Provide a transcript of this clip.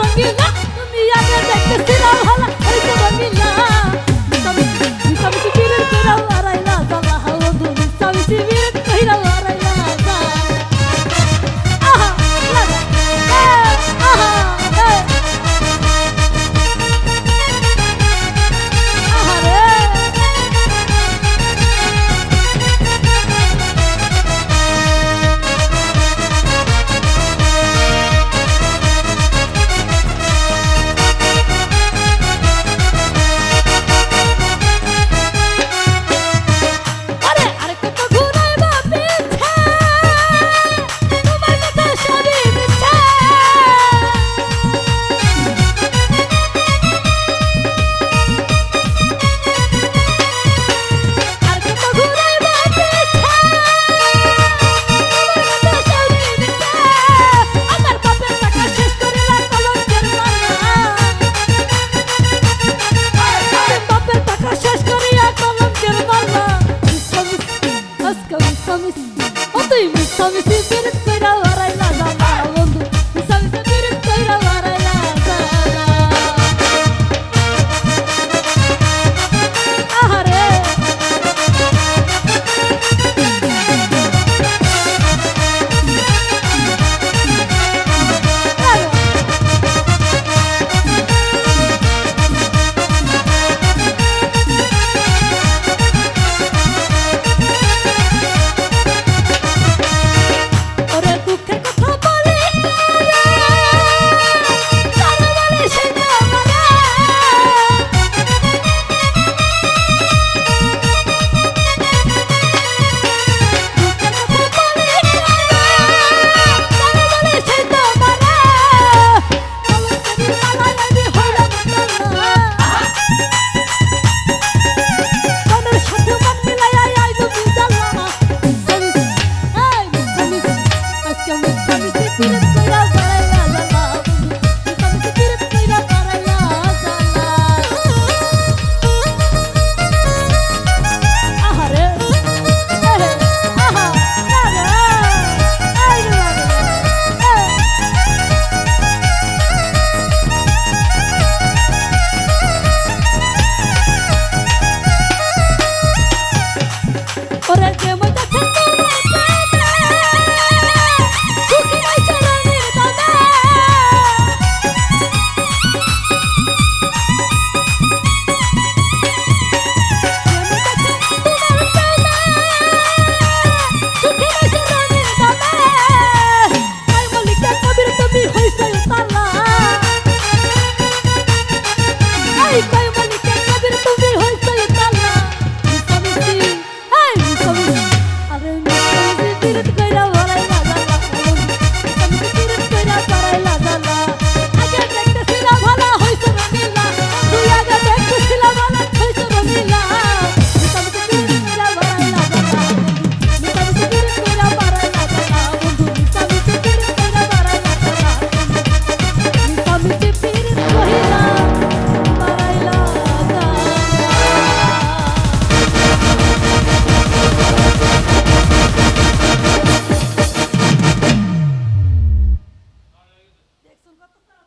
রঙিনা মিথ্যা মিথ্যা ও তুই মিথ্যা মিথ্যি ফির ফেরা